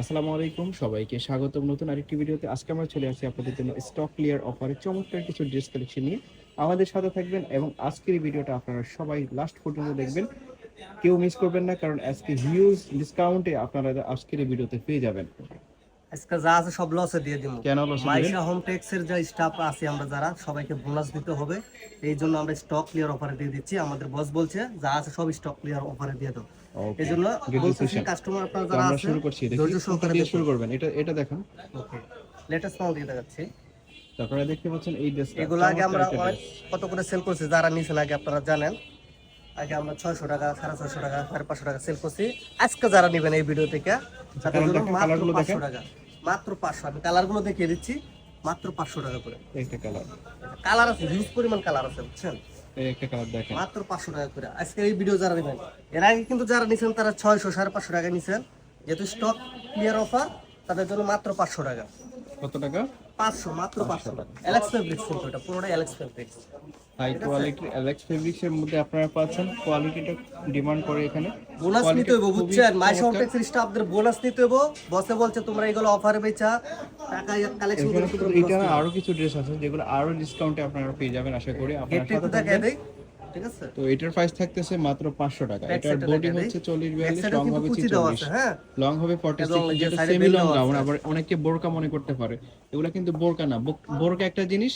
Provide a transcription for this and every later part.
আসসালামু আলাইকুম সবাইকে স্বাগতম। নতুন আরেকটি ভিডিওতে আজকে আমরা চলে আসছি আপনাদের জন্য স্টক ক্লিয়ার অফারে চমৎকার কিছু ড্রেস কালেকশন নিয়ে। আমাদের সাথে থাকবেন এবং আজকের এই ভিডিওটা আপনারা সবাই লাস্ট পর্যন্ত দেখবেন। কেউ মিস করবেন না কারণ আজকে হিউজ ডিসকাউন্টে আপনারা আজকের এই ভিডিওতে পেয়ে যাবেন। আজকে যা আছে সব লসে দিয়ে দিব। কেন loss মাইশা হোম টেক্স এর যে স্টাফ আছে আমরা যারা সবাইকে বোনাস দিতে হবে। এই জন্য আমরা স্টক ক্লিয়ার অফারে দিয়ে দিচ্ছি। আমাদের বস বলছে যা আছে সব স্টক ক্লিয়ার অফারে দিয়ে দাও। এই জন্য good বলতেছি decision. কাস্টমার আপনারা যারা আমরা আছে শুরু করছি ধৈর্য সহকারে শুরু করবেন। এটা এটা দেখুন। ওকে লেটেস্ট মাল দিয়ে দেখাচ্ছি। তারপরে দেখতে পাচ্ছেন এই ড্রেসটা এগুলো আগে আমরা কত করে সেল করছি যারা নিছেন আগে আপনারা জানেন। আগে আমরা ছয়শো টাকা সাড়ে ছয়শো টাকা সাড়ে পাঁচশো টাকা সেল করছি। আজকে যারা নেবেন এই ভিডিও থেকে তাদের জন্য মাত্র পাঁচশো টাকা। মাত্র পাঁচশো আমি কালারগুলো দেখিয়ে দিচ্ছি মাত্র পাঁচশো টাকা করে। কালার। কালার আছে হিউজ পরিমাণ কালার আছে বুঝছেন? মাত্র পাঁচশো টাকা করে। এই ভিডিও যারা এর আগে কিন্তু যারা তারা ছয়শো সাড়ে পাঁচশো টাকা নিছেন। যেহেতু স্টক ক্লিয়ার অফার তাদের জন্য মাত্র পাঁচশো টাকা। কত টাকা? পাঁচশো মাত্র পাঁচশো টাকা। অ্যালেক্স ফেব্রিক্স কিন্তু এটা পুরোটাই Alex fabrics high quality Alex fabrics এর মধ্যে আপনারা পাচ্ছেন। কোয়ালিটিটা ডিমান্ড করে এখানে। বোনাস নিতে খুবই বুঝছেন? মাই। স্টাফদের বোনাস নিতে হইব। বসে বলছে তোমরা এগুলো অফারে বেচা টাকা কালেকশন করে এটা আরও কিছু ড্রেস আছে যেগুলো আরও ডিসকাউন্টে আপনারা পেয়ে যাবেন আশা করি। আপনারা সাথে থাকবেন। ঠিক আছে? তো এটার প্রাইস থাকতেছে মাত্র পাঁচশো টাকা। এটার বডি হচ্ছে দেই। চল্লিশ ব্যাক বিয়াল্লিশ সাইডে লং হবে আছে হ্যাঁ? লং হবে ফর্টি এবং সিক্স যে যেটা side-এ সেমি লং গাউন আবার অনেকে বোরকা মনে করতে পারে। এগুলো কিন্তু বোরকা না বোরকা একটা জিনিস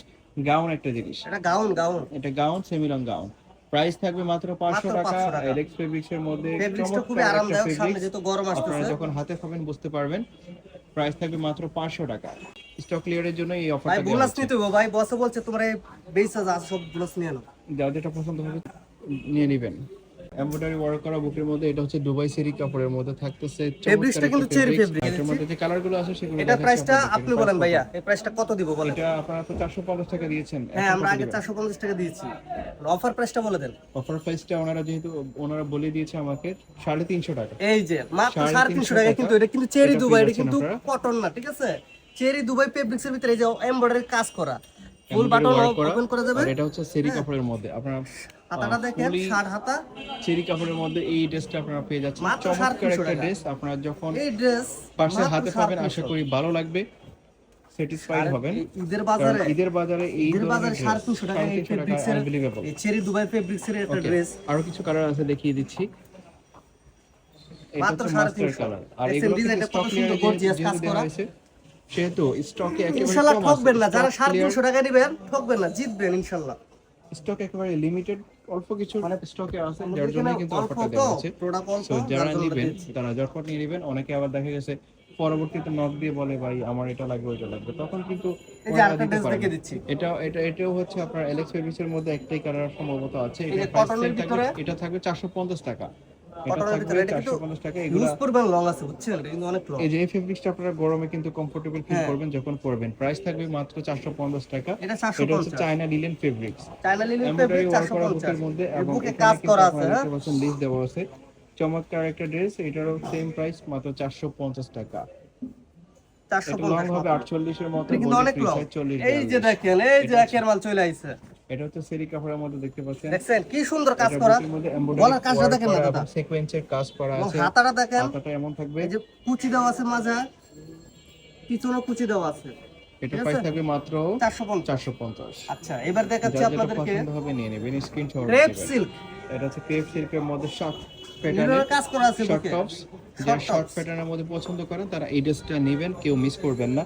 গাউন একটা জিনিস। এটা গাউন গাউন এটা gown semi long gown price থাকবে মাত্র পাঁচশো টাকা। 500 টাকা। এলেক্স ফেব্রিক্স এর মধ্যে ফেব্রিক্সটা খুবই আরামদায়ক সামনে যেহেতু গরম আপনারা যখন হাতে পাবেন বুঝতে পারবেন। প্রাইস থাকবে মাত্র পাঁচশো টাকা। স্টক ক্লিয়ারের জন্য এই ভাই অফারটা বোনাস নিতে ভাই বসে বলছে তোমরা এই বেসা যা আছে সব বোনাস নিয়ে নাও। যার যেটা পছন্দ হবে নিয়ে নেবেন। এমব্রয়ডারি ওয়ার্ক করা বুকের মধ্যে এটা হচ্ছে দুবাই সেরি কাপড়ের মধ্যে থাকতেছে। Fabrics-টা কিন্তু cherry fabric এটার মধ্যে যে কালারগুলো আছে সেগুলো এটা প্রাইসটা আপনি বলেন ভাইয়া। এই প্রাইসটা কত দিব বলেন? এটা আপনারা তো চারশো পঞ্চাশ টাকা দিয়েছেন। হ্যাঁ আমরা আগে চারশো পঞ্চাশ টাকা দিয়েছি। অফার প্রাইসটা বলে দেন। অফার প্রাইসটা ওনারা যেহেতু ওনারা বলে দিয়েছে আমাকে সাড়ে তিনশো টাকা। এই যে মাত্র সাড়ে সাড়ে তিনশো তিনশো টাকা টাকা। কিন্তু এটা কিন্তু চেরি দুবাই এটা কিন্তু কটন না ঠিক আছে? চেরি দুবাই ফেব্রিক্সের ভিতরে এই যে এমব্রয়ডারি কাজ করা ফুল বাটন ওপেন করা আর এটা হচ্ছে সেরি কাপড়ের মধ্যে। আপনারা হাতাটা দেখেন ষাট হাতা। চেরি কাপড়ের মধ্যে এই ড্রেসটা আপনারা পেয়ে যাচ্ছেন। চমৎকার একটা ড্রেস। আপনারা যখন এই ড্রেস হাতে পাবেন আশা করি ভালো লাগবে। স্যাটিসফাইড হবেন। ঈদের বাজারে ঈদের বাজারে এই ঈদের বাজারে টাকা এই ফেব্রিক্সের এই চেরি দুবাই ফেব্রিক্সের একটা ড্রেস আরও কিছু কালার আছে দেখিয়ে দিচ্ছি। মাত্র আর এগুলো design কত সুন্দর gorgeous কাজ করা। হয়েছে। সেহেতু স্টকে ঠকবেন না যারা সাড়ে তিনশো টাকা নিবেন ঠকবেন না জিতবেন স্টক একেবারে লিমিটেড অল্প কিছু স্টকে আছে যার জন্য কিন্তু অফারটা দেওয়া হচ্ছে। যার নেবেন তারা যখন নিয়ে নেবেন অনেকে আবার দেখা গেছে পরবর্তীতে নক দিয়ে বলে ভাই আমার এটা লাগবে ওইটা লাগবে। তখন কিন্তু এটা এটা এটাও হচ্ছে আপনার এলেক্স ফেব্রিক্সের মধ্যে একটাই কালার সম্ভবত আছে। এটা থাকবে- চারশো পঞ্চাশ টাকা। কটনের ভিতরে এটা কিন্তু চারশো পঞ্চাশ টাকা এগুলো ইউজ করবেন লং আছে বুঝছেন? এটা কিন্তু অনেক লং এই যে এই ফেব্রিক্সটা আপনারা গরমে কিন্তু কমফোর্টেবল ফিল হ্যাঁ। করবেন যখন পরবেন। প্রাইস থাকবে মাত্র চারশো পঞ্চাশ টাকা। এটা চারশো এটা হচ্ছে China linen fabrics China linen fabric work চারশো করা পঞ্চাশ। বুকের মধ্যে এবং বুকে কাজ করা আছে। হ্যাঁ লিস্ট দেওয়া আছে। চমৎকার একটা ড্রেস এটারও সেম প্রাইস মাত্র চারশো পঞ্চাশ টাকা। চারশো পঞ্চাশ হবে আটচল্লিশের মতো অনেক free লং size 40 এই যে দেখেন এই যে একের মাল চলে আইছে। এটা হচ্ছে সেরি কাপড়ের মধ্যে দেখতে পাচ্ছেন। দেখছেন কি সুন্দর কাজ করা। গলার কাজটা দেখেন না দাদা সিকোয়েন্সের কাজ করা আছে। হাতাটা দেখেন। হাতাটা এমন থাকবে। এই যে কুচি দেওয়া আছে মাঝে। পিছনে কুচি দেওয়া আছে। এটা প্রাইস থাকবে মাত্র চারশো পঞ্চাশ। চারশো পঞ্চাশ। আচ্ছা এবার দেখাচ্ছি আপনাদেরকে। পছন্দ হবে নিয়ে নেবেন। স্ক্রিনশট ক্রেপ সিল্ক এটা হচ্ছে ক্রেপ সিল্কের মধ্যে শর্ট প্যাটার্নের কাজ করা আছে শর্ট টপস যারা শর্ট। প্যাটার্নের মধ্যে পছন্দ করেন তারা এই ড্রেসটা নেবেন। কেউ মিস করবেন না।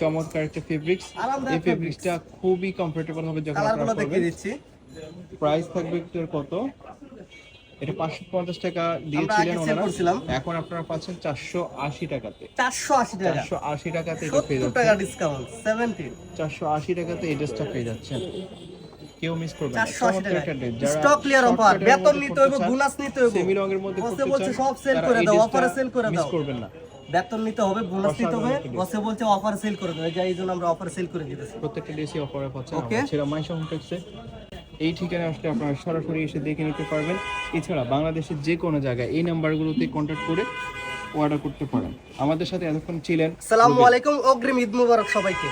চমৎকার একটা ফেব্রিক্স এই ফেব্রিক্সটা খুবই কমফোর্টেবল হবে যখন আপনারা দেখিয়ে দিচ্ছি। প্রাইস থাকবে কত? এটা পাঁচশো পঞ্চাশ টাকা দিয়েছিলেন ওনারা। এখন আপনারা পাচ্ছেন চারশো আশি টাকাতে। চারশো আশি টাকা। চারশো আশি টাকাতে এটা পেয়ে সত্তর টাকা যাচ্ছেন। ডিসকাউন্ট সেভেন্টিন চারশো আশি টাকাতে এই ড্রেসটা পেয়ে যাচ্ছেন। কেউ মিস করবে না। চারশো আশি চমৎকার টাকা একটা dress। স্টক ক্লিয়ার অফার বেতন নিতে পড়তে বোনাস নিতে হইব। সেমি রঙের মধ্যে বসে পড়তে বলছে চান, সব সেল করে দাও অফারে সেল করে মিস করবেন না। বেতন নিতে হবে বোনাস নিতে হবে। বসে বলছে অফার সেল করে দেবে। যাই জন্য আমরা অফার সেল করে দিতেছি। প্রত্যেকটা ড্রেসই অফারে পাচ্ছেন ওকে সেটা মাইশা হোমটেক্সে এই ঠিকানায় আসলে আপনারা সরাসরি এসে দেখে নিতে পারবেন। এছাড়া বাংলাদেশের যে কোনো জায়গায় এই নাম্বারগুলোতে কন্ট্যাক্ট করে অর্ডার করতে পারেন। আমাদের সাথে এতক্ষণ ছিলেন সালামু আলাইকুম অগ্রিম ঈদ মুবারক সবাইকে।